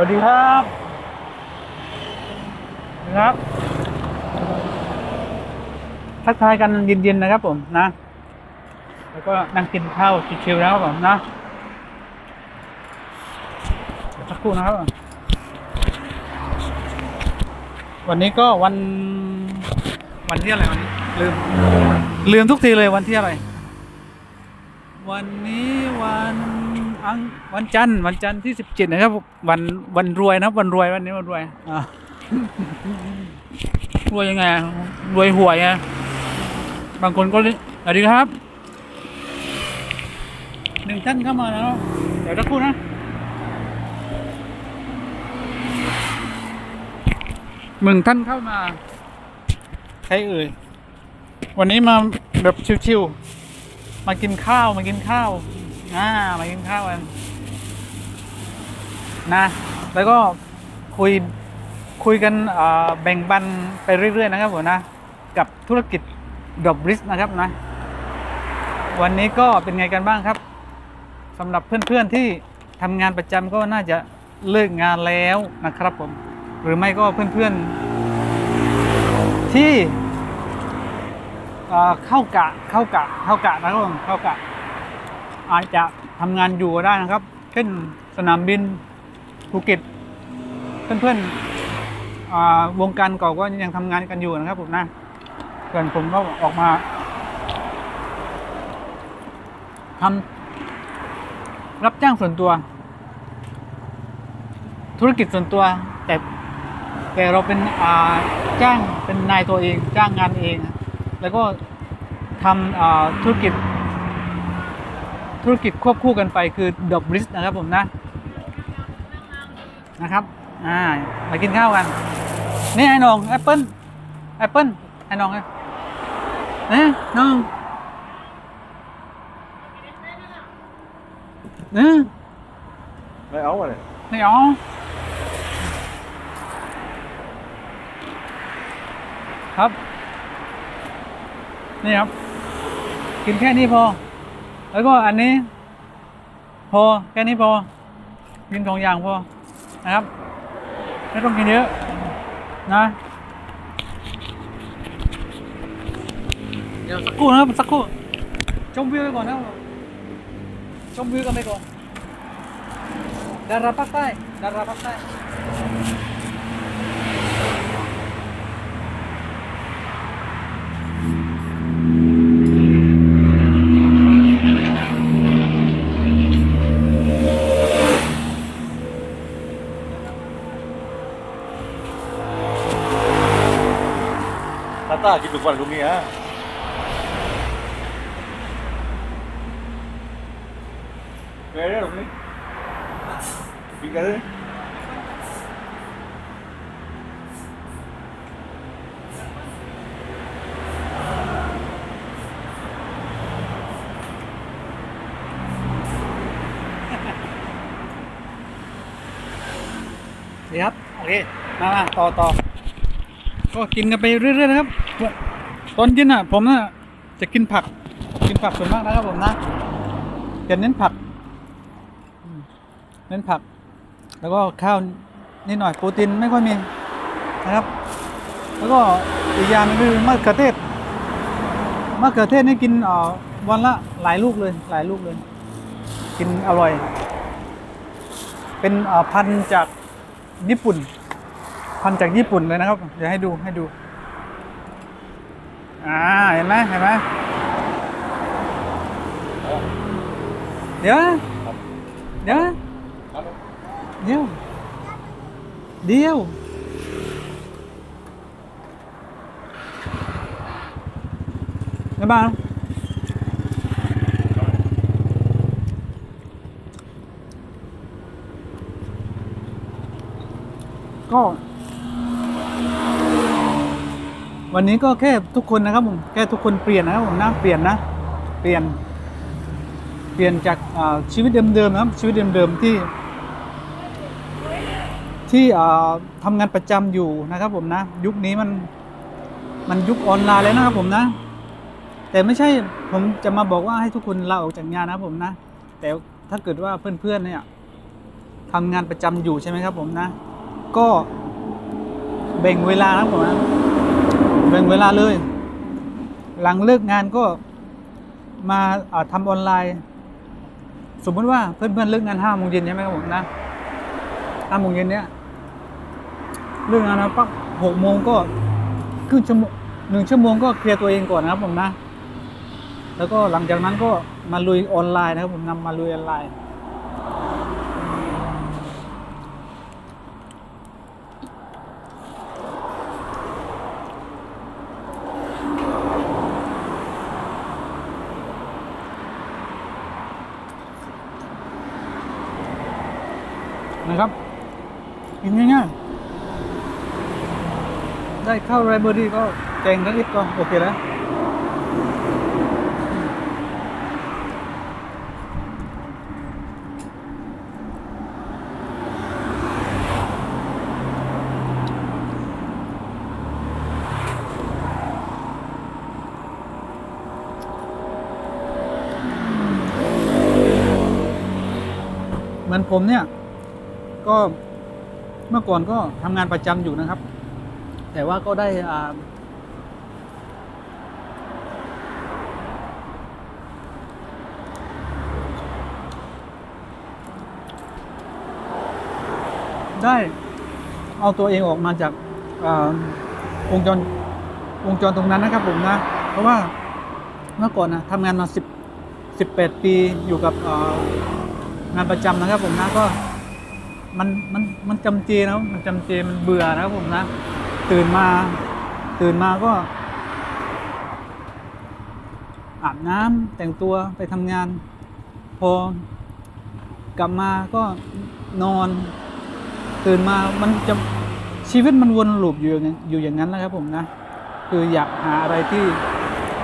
วัสดีครับนะครับ ทักทายกันเย็นๆนะครับผมนะ แล้วก็นั่งกินข้าวชิวๆนะครับผมนะสักครู่นะครับ วันนี้ก็วัน วันที่อะไรวันนี้ลืม ลืมทุกทีเลยวันที่อะไร วันนี้วัน อังวันจันทร์วันจันทร์ที่สิบเจ็ดนะครับ วันวันรวยนะครับ วันรวยวันนี้วันรวยอะรวยยังไงอะรวยหวยไงบางคนก็เรียกสวัสดีครับหนึ่งท่านเข้ามาแล้ว เดี๋ยวสักครู่นะหนึ่งท่านเข้ามา ใครเอ่ย วันนี้มาแบบชิวๆมากินข้าวมากินข้าว อ่ามากินข้าวกันนะ แล้วก็คุยคุยกันแบ่งปันไปเรื่อย ๆ นะครับผมนะ กับธุรกิจดอบริสนะครับนะ วันนี้ก็เป็นไงกันบ้างครับสำหรับเพื่อนๆที่ทำงานประจำก็น่าจะเลิกงานแล้วนะครับผม หรือไม่ก็เพื่อนๆที่เข้ากะเข้ากะเข้ากะนะครับผมเข้ากะ อาจจะทำงานอยู่ก็ได้นะครับ เช่นสนามบินภูเก็ตเพื่อนๆอ่าวงการเก่าก็ยังทำงานกันอยู่นะครับผมนะส่วนผมก็ออกมาทำรับจ้างส่วนตัว ธุรกิจส่วนตัว แต่แต่เราเป็นอ่าจ้างเป็นนายตัวเองจ้างงานเอง แล้วก็ทำธุรกิจ ธุรกิจควบคู่กันไปคือดอกบริสนะครับผมนะนะครับอ่ามากินข้าวกัน นี่ไอ้น้องแอปเปิ้ลแอปเปิ้ลไอ้น้องไงนี่น้องนี่ไม่เอาเลยนี่อ๋อครับ นี่ครับ กินแค่นี้พอ แล้วก็อันนี้ พอแค่นี้พอ กินสองอย่างพอนะครับ ไม่ต้องกินเยอะนะเดี๋ยวสักครู่นะครับ สักครู่ชมวิวไปก่อนนะครับชมวิวกันไปก่อนดาราภาคใต้ดาราภาคใต้ ตากินทุกวันตรงนี้ฮะเกลือตรงนี้กินกันเลยดีครับ โอเค มามาต่อต่อก็กินกันไปเรื่อยๆนะครับ ตอนเย็นอะ ผมน่ะจะกินผัก กินผักส่วนมากนะครับผมนะจะเน้นผัก เน้นผัก แล้วก็ข้าวนิดหน่อยโปรตีนไม่ค่อยมีนะครับ แล้วก็อีกอย่างนึงคือมะเขือเทศมะเขือเทศนี่กินอ่อวันละหลายลูกเลย หลายลูกเลย กินอร่อย เป็นอ่อพันจากญี่ปุ่น พันจากญี่ปุ่นเลยนะครับ เดี๋ยวให้ดูให้ดู อ่าเห็นไหมเห็นไหมเดี๋ยวนะเดี๋ยวนะครับเดี๋ยวเดี๋ยวบ๊ายบายก็ วันนี้ก็แค่ทุกคนนะครับผมแค่ทุกคนเปลี่ยนนะครับผมนะเปลี่ยนนะ เปลี่ยน เปลี่ยนจากชีวิตเดิมๆนะครับชีวิตเดิมๆที่ ที่อ่าทำงานประจำอยู่นะครับผมนะ ยุคนี้มันมันยุคออนไลน์แล้วนะครับผมนะ แต่ไม่ใช่ผมจะมาบอกว่าให้ทุกคนลาออกจากงานนะครับผมนะ แต่ถ้าเกิดว่าเพื่อนๆเนี่ยทำงานประจำอยู่ใช่ไหมครับผมนะ ก็แบ่งเวลานะครับผมนะ แบ่งเวลาเลย หลังเลิกงานก็มาอ่าทำออนไลน์ สมมติว่าเพื่อนๆเลิกงานห้าโมงเย็นใช่ไหมครับผมนะห้าโมงเย็นเนี้ยเลิกงานนะปักหกโมงก็ครึ่งชั่วโมงหนึ่งชั่วโมงก็เคลียร์ตัวเองก่อนนะครับผมนะ แล้วก็หลังจากนั้นก็มาลุยออนไลน์นะครับผมนำมาลุยออนไลน์ นะครับ กินง่ายๆ ได้ข้าวไรเบอรี่ก็แกงทั้งอิดก็โอเคแล้วเหมือนผมเนี่ย ก็ เมื่อก่อนก็ทำงานประจำอยู่นะครับ แต่ว่าก็ได้อ่าได้เอาตัวเองออกมาจากวงจรวงจรตรงนั้นนะครับผมนะ เพราะว่าเมื่อก่อนนะทำงานมาสิบสิบแปดปีอยู่กับงานประจำนะครับผมนะก็ มันมันมันจำเจนะมันจำเจมันเบื่อนะครับผมนะ ตื่นมา ตื่นมาก็ อาบน้ำแต่งตัวไปทำงาน พอกลับมาก็นอน ตื่นมามันจะชีวิตมันวนลูปอยู่อย่างนั้นอยู่อย่างนั้นนะครับผมนะ คืออยากหาอะไรที่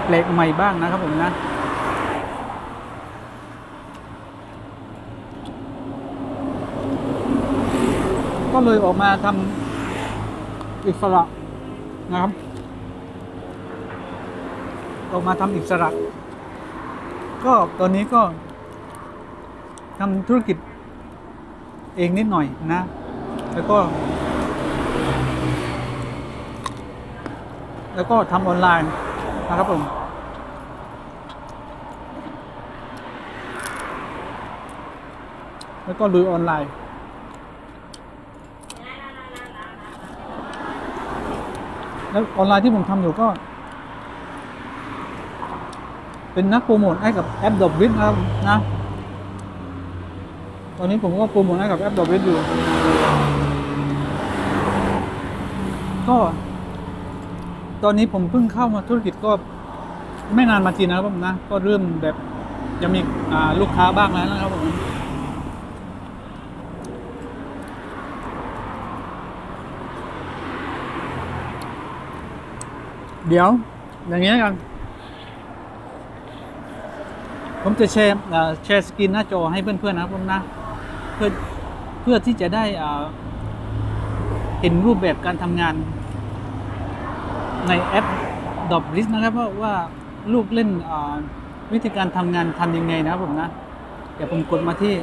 แปลกใหม่บ้างนะครับผมนะ ก็เลยออกมาทำอิสระนะครับ ออกมาทำอิสระ ก็ตอนนี้ก็ทำธุรกิจเองนิดหน่อยนะ แล้วก็ แล้วก็ทำออนไลน์นะครับผมแล้วก็ลุยออนไลน์ แล้วออนไลน์ที่ผมทำอยู่ก็ เป็นนักโปรโมทให้กับแอปดอบริสนะครับนะ ตอนนี้ผมก็โปรโมทให้กับแอปดอบริสอยู่ ก็ ตอนนี้ผมเพิ่งเข้ามาธุรกิจก็ไม่นานมาทีนะครับผมนะ ก็เริ่มแบบจะมีลูกค้าบ้างแล้วนะครับผม เดี๋ยว อย่างนี้กัน ผมจะแชร์แชร์สกรีนหน้าจอให้เพื่อนๆนะผมนะ เพื่อเพื่อที่จะได้เห็นรูปแบบการทำงานในแอปดอบลิสนะครับว่าว่าลูกเล่นวิธีการทำงานทำยังไงนะครับผมนะ เดี๋ยวผมกดมาที่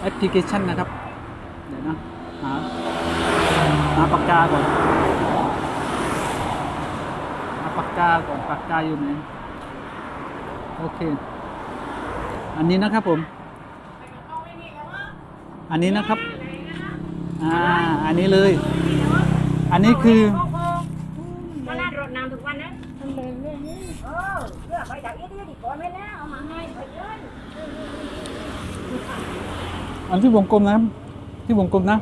แอปพลิเคชันนะครับ เดี๋ยวนะหาหาปากกาก่อน เอาปา กกาก่อนปากกาอยู่ไหนโอเค อันนี้นะครับผม อันนี้นะครับ อ่า อันนี้เลย อันนี้คือมาลาดรดน้ำทุกวันนะเออเลือกไปจากอีเดียดีก่อนไม่แล้วเอามาให้ไปเลยอันที่วงกลมนะครับ ที่วงกลมนะ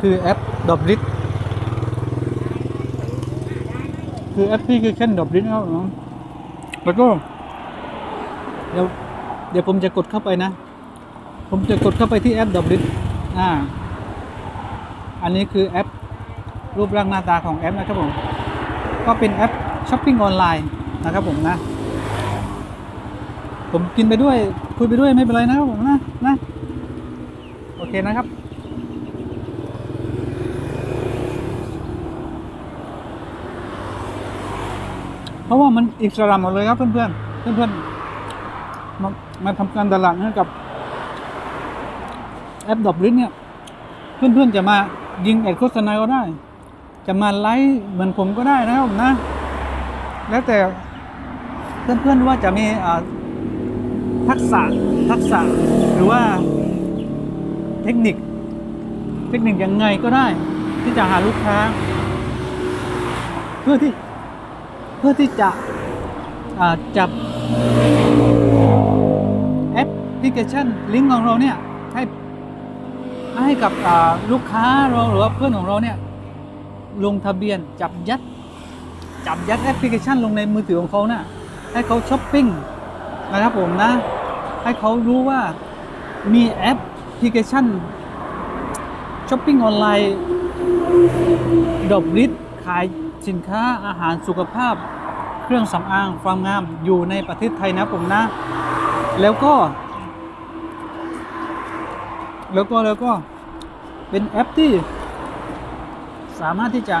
คือแอปดอบริส คือแอปพลิเคชันดอบริสนะครับผมแล้วก็เดี๋ยวเดี๋ยวผมจะกดเข้าไปนะ ผมจะกดเข้าไปที่แอปดอบริสอ่า อันนี้คือแอป รูปร่างหน้าตาของแอปนะครับผม ก็เป็นแอปช้อปปิ้งออนไลน์นะครับผมนะ ผมกินไปด้วย คุยไปด้วยไม่เป็นไรนะครับผมนะนะ โอเคนะครับ เพราะว่ามันอิสระหมดเลยครับเพื่อนเพื่อนๆมามาทำการตลาดให้กับแอปดอบลิสเนี่ย เพื่อนๆจะมายิงแอดโฆษณาก็ได้ จะมาไลฟ์เหมือนผมก็ได้นะครับผมนะ แล้วแต่เพื่อนๆว่าจะมีทักษะทักษะหรือว่าเทคนิค เทคนิคยังไงก็ได้ ที่จะหาลูกค้า เพื่อที่ พื่อที่จะจับแอปพลิเคชันลิงก์ของเราเนี่ยให้ให้กับลูกค้าเราหรือว่าเพื่อนของเราเนี่ยลงทะเบียนจับยัดจับยัดแอปพลิเคชันลงในมือถือของเขานะ่ะให้เขาช้อปปิ้งนะครับผมนะ ให้เขารู้ว่ามีแอปพลิเคชันช้อปปิ้งออนไลน์ดอกลิสขายสินค้าอาหารสุขภาพ เครื่องสำอางความงามอยู่ในประเทศไทยนะผมนะ แล้วก็ แล้วก็แล้วก็เป็นแอปที่ สามารถที่จะ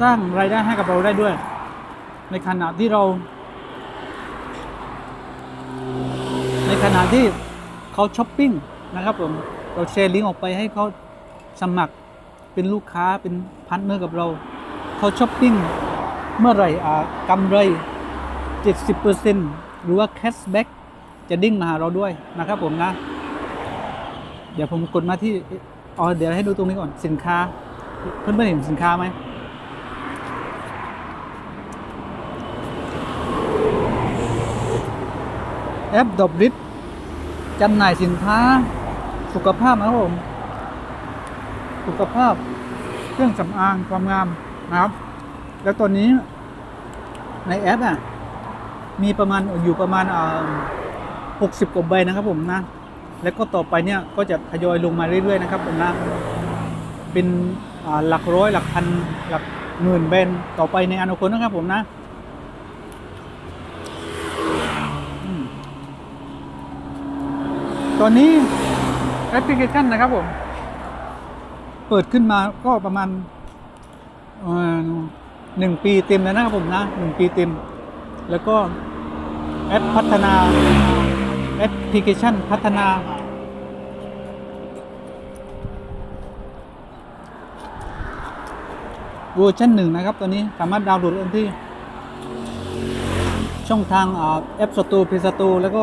สร้างรายได้ให้กับเราได้ด้วย ในขณะที่เรา ในขณะที่เขาช้อปปิ้งนะครับผมเราแชร์ลิงก์ออกไปให้เขาสมัครเป็นลูกค้าเป็นพาร์ทเนอร์กับเราเขาช้อปปิ้ง เมื่อไหร่อ่ากำไร 70%หรือว่าแคชแบ็กจะดิ้งมาหาเราด้วยนะครับผมนะ เดี๋ยวผมกดมาที่อ๋อเดี๋ยวให้ดูตรงนี้ก่อนสินค้า เพื่อนๆเห็นสินค้าไหมแอปดอบริดจำหน่ายสินค้า สุขภาพนะครับผม สุขภาพ เครื่องสำอางความงามนะครับ แล้วตอนนี้ในแอปอะมีประมาณอยู่ประมาณหกสิบกว่าใบนะครับผมนะ แล้วก็ต่อไปเนี่ยก็จะทยอยลงมาเรื่อยๆนะครับผมนะเป็นหลักร้อยหลักพันหลักหมื่นแบนต่อไปในอนาคตนะครับผมนะตอนนี้แอปพลิเคชันนะครับผม เปิดขึ้นมาก็ประมาณ หนึ่งปีเต็มแล้วนะครับผมนะหนึ่งปีเต็ม แล้วก็แอปพัฒนาแอปพลิเคชันพัฒนาเวอร์ชันหนึ่งนะครับ ตอนนี้สามารถดาวน์โหลดได้ที่ ช่องทางแอปสตูเพสตูแล้วก็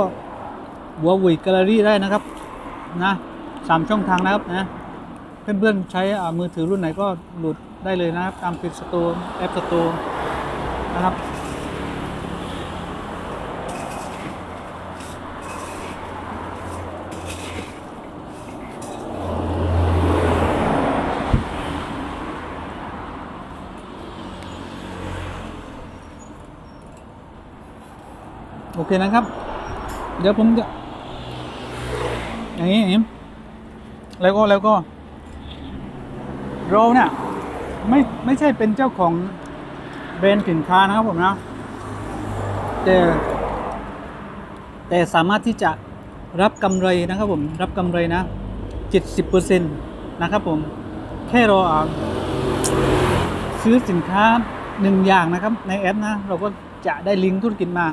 หัวหวุยแกลเลอรี่ได้นะครับ นะสามช่องทางนะครับนะ เพื่อนๆใช้มือถือรุ่นไหนก็โหลดได้เลยนะครับตามเพจสตูแอปสตูนะครับโอเคนะครับ เดี๋ยวผมจะอย่างนี้อย่างนี้แล้วก็แล้วก็ เราเนี่ยไม่ไม่ใช่เป็นเจ้าของแบรนด์สินค้านะครับผมนะแต่แต่สามารถที่จะรับกำไรนะครับผมรับกำไรนะ 70%นะครับผม แค่เราอ่าซื้อสินค้าหนึ่งอย่างนะครับในแอปนะ เราก็จะได้ลิงก์ธุรกิจมา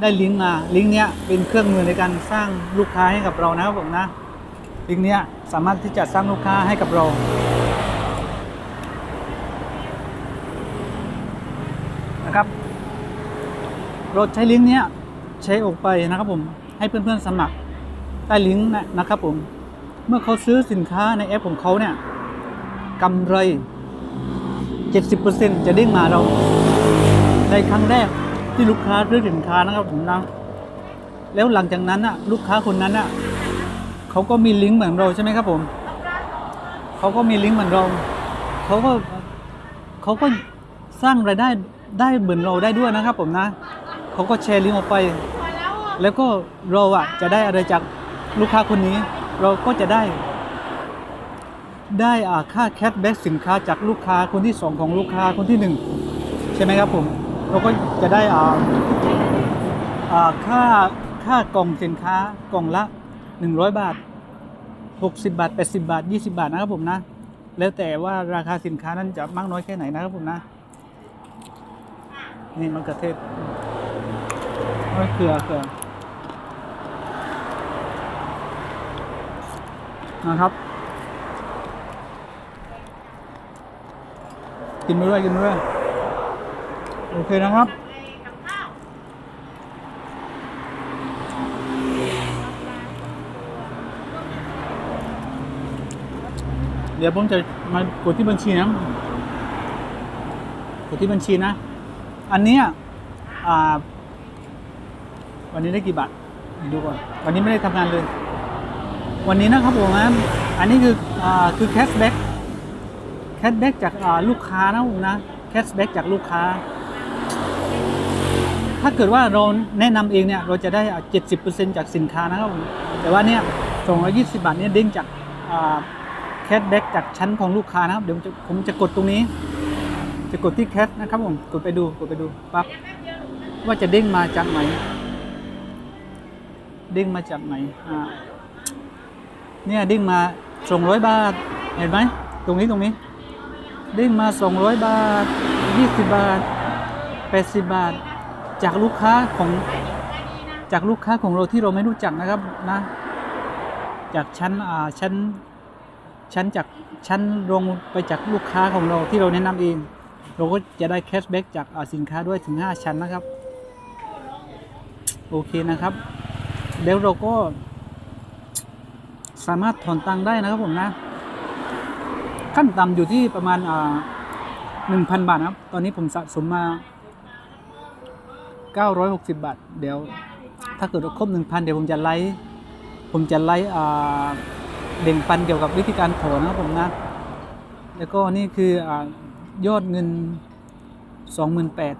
ได้ลิงก์มา ลิงก์เนี้ยเป็นเครื่องมือในการสร้างลูกค้าให้กับเรานะครับผมนะ ลิงก์เนี้ยสามารถที่จะสร้างลูกค้าให้กับเรา นะครับ เราใช้ลิงก์เนี้ยใช้ออกไปนะครับผมให้เพื่อนๆสมัครได้ลิงก์นะนะครับผมเมื่อเขาซื้อสินค้าในแอปของเขาเนี่ยกำไร 70%จะเด้งมาเรา ในครั้งแรกที่ลูกค้าซื้อสินค้านะครับผมนะแล้วหลังจากนั้นน่ะลูกค้าคนนั้นน่ะเขาก็มีลิงก์เหมือนเราใช่ไหมครับผมเขาก็มีลิงก์เหมือนเราเขาก็เขาก็สร้างรายได้ได้เหมือนเราได้ด้วยนะครับผมนะ เขาก็แชร์ลิงก์ออกไป แล้วก็เราอะจะได้อะไรจากลูกค้าคนนี้ เราก็จะได้ ได้อ่าค่าแคชแบ็กสินค้าจากลูกค้าคนที่สองของลูกค้าคนที่หนึ่งใช่ไหมครับผม เราก็จะได้อ่าอ่าค่าค่ากล่องสินค้ากล่องละ 100 บาท 60 บาท 80 บาท 20 บาทนะครับผมนะ แล้วแต่ว่าราคาสินค้านั้นจะมากน้อยแค่ไหนนะครับผมนะ นี่มะเขือเทศ มะเขือเขือนะครับ กินไปด้วยกินไปด้วยโอเคนะครับเดี๋ยวผมจะมากดที่บัญชีนะกดที่บัญชีนะ อันเนี้ยอ่า วันนี้ได้กี่บาทดูก่อนวันนี้ไม่ได้ทำงานเลย วันนี้นะครับผมนะอันนี้คืออ่าคือแคชแบ็กแคชแบ็กจากอ่าลูกค้านะผมนะแคชแบ็กจากลูกค้า ถ้าเกิดว่าเราแนะนำเองเนี่ยเราจะได้เจ็ดสิบเปอร์เซ็นจากสินค้านะครับผมแต่ว่าเนี่ยสองร้อยี่สิบาทเนี่ยเด้งจากแคชแบ็กจากชั้นของลูกค้านะครับเดี๋ยวผมจะกดตรงนี้ จะกดที่แคชนะครับผมกดไปดูกดไปดูปั๊บว่าจะเด้งมาจากไหน ด้งมาจากไหนอ่าเนี่ยเด้งมาสองร้อยบาท เห็นไหม ตรงนี้ตรงนี้เด้งมาสองร้อยบาทยี่สิบบาทแปดสิบบาท จากลูกค้าของจากลูกค้าของเราที่เราไม่รู้จักนะครับนะ จากชั้นอ่าชั้นชั้นจากชั้นลงไปจากลูกค้าของเราที่เราแนะนำเอง เราก็จะได้แคชแบ็กจากสินค้าด้วยถึง 5 ชั้นนะครับ โอเคนะครับ แล้วเราก็ สามารถถอนตังค์ได้นะครับผมนะ ขั้นต่ำอยู่ที่ประมาณอ่าหนึ่งพันบาทครับ ตอนนี้ผมสะสมมา960บาท เดี๋ยว ถ้าเกิดว่าครบ1,000เดี๋ยวผมจะไลฟ์ผมจะไลฟ์อ่าเด่งปันเกี่ยวกับวิธีการถอนนะครับผมนะ แล้วก็นี่คืออายอดเงิน28,000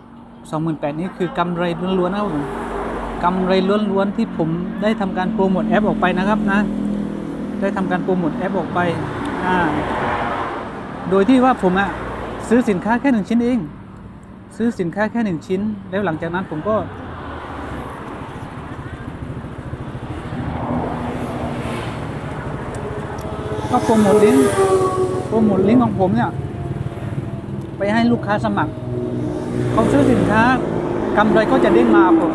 28,000นี่คือกำไรล้วนๆนะครับผม กำไรล้วนๆที่ผมได้ทำการโปรโมทแอปออกไปนะครับนะ ได้ทำการโปรโมทแอปออกไปอ่าโดยที่ว่าผมอะซื้อสินค้าแค่หนึ่งชิ้นเอง ซื้อสินค้าแค่หนึ่งชิ้น แล้วหลังจากนั้นผมก็ ก็โปรโมทลิงก์โปรโมทลิงก์ของผมเนี่ย ไปให้ลูกค้าสมัคร เขาซื้อสินค้ากำไรก็จะเด้งมาผม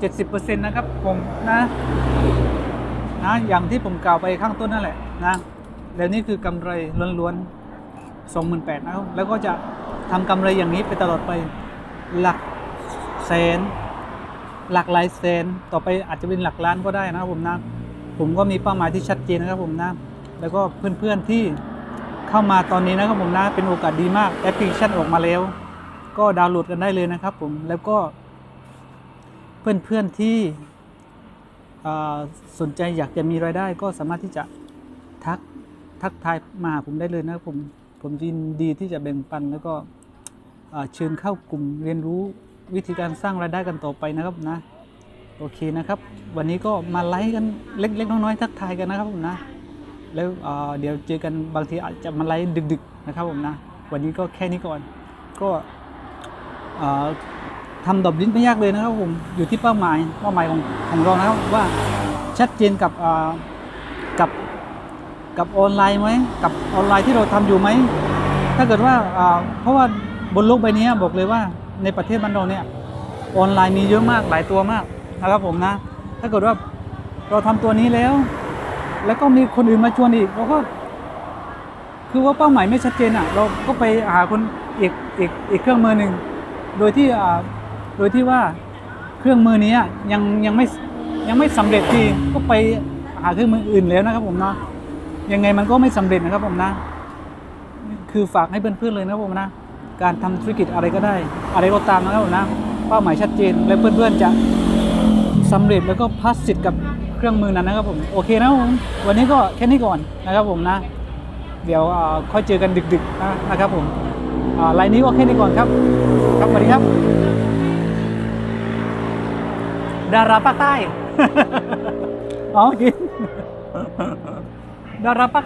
เจ็ดสิบเปอร์เซ็นต์นะครับผมนะนะอย่างที่ผมกล่าวไปข้างต้นนั่นแหละนะแล้วนี่คือกำไรล้วนๆสองหมื่นแปดนะครับแล้วก็จะทำกำไรอย่างนี้ไปตลอดไปหลักแสน หลักหลายแสนต่อไปอาจจะเป็นหลักล้านก็ได้นะครับผมนะผมก็มีเป้าหมายที่ชัดเจนนะครับผมนะแล้วก็เพื่อนๆที่เข้ามาตอนนี้นะครับผมนะเป็นโอกาสดีมากแอปพลิเคชันออกมาแล้ว ก็ดาวน์โหลดกันได้เลยนะครับผมแล้วก็ เพื่อนๆที่อ่สนใจอยากจะมีรายได้ก็สามารถที่จะทักทักทายมาหาผมได้เลยนะผมผมยินดีที่จะแบ่งปันแล้วก็เชิญเข้ากลุ่มเรียนรู้วิธีการสร้างรายได้กันต่อไปนะครับนะโอเคนะครับ วันนี้ก็มาไลฟ์กันเล็กๆน้อยๆทักทายกันนะครับผมนะแล้วเดี๋ยวเจอกันบางทีอาจจะมาไลฟ์ดึก ๆ นะครับผมนะ วันนี้ก็แค่นี้ก่อนก็อ่อ ทำดอบลิ้นไม่ยากเลยนะครับผมอยู่ที่เป้าหมายเป้าหมายของของเรานะครับว่าชัดเจนกับกับกับออนไลน์ไหมกับออนไลน์ที่เราทำอยู่ไหมถ้าเกิดว่าเพราะว่าบนโลกใบนี้บอกเลยว่าในประเทศบ้านเราเนี่ยออนไลน์มีเยอะมากหลายตัวมากนะครับผมนะ ถ้าเกิดว่าเราทำตัวนี้แล้ว แล้วก็มีคนอื่นมาชวนอีกเราก็คือว่าเป้าหมายไม่ชัดเจนอะเราก็ไปหาคนอีกอีกอีกเครื่องมือหนึ่งโดยที่อ่า โดยที่ว่าเครื่องมือนี้ยังยังไม่ยังไม่สำเร็จทีก็ไปหาเครื่องมืออื่นแล้วนะครับผมเนาะยังไงมันก็ไม่สำเร็จนะครับผมนะคือฝากให้เพื่อนๆเลยนะครับผมนะการทำธุรกิจอะไรก็ได้ อะไรก็ตามนะครับผมนะเป้าหมายชัดเจนและเพื่อนๆจะสำเร็จแล้วก็พาสสิทธิ์กับเครื่องมือนั้นนะครับผมโอเคนะครับผมวันนี้ก็แค่นี้ก่อนนะครับผมนะ เดี๋ยวค่อยเจอกันดึกๆนะครับผมไลน์นี้ก็แค่นี้ก่อนครับ ครับสวัสดีครับ ดาราภาคใต้ อ๋อโอเคดาราภาค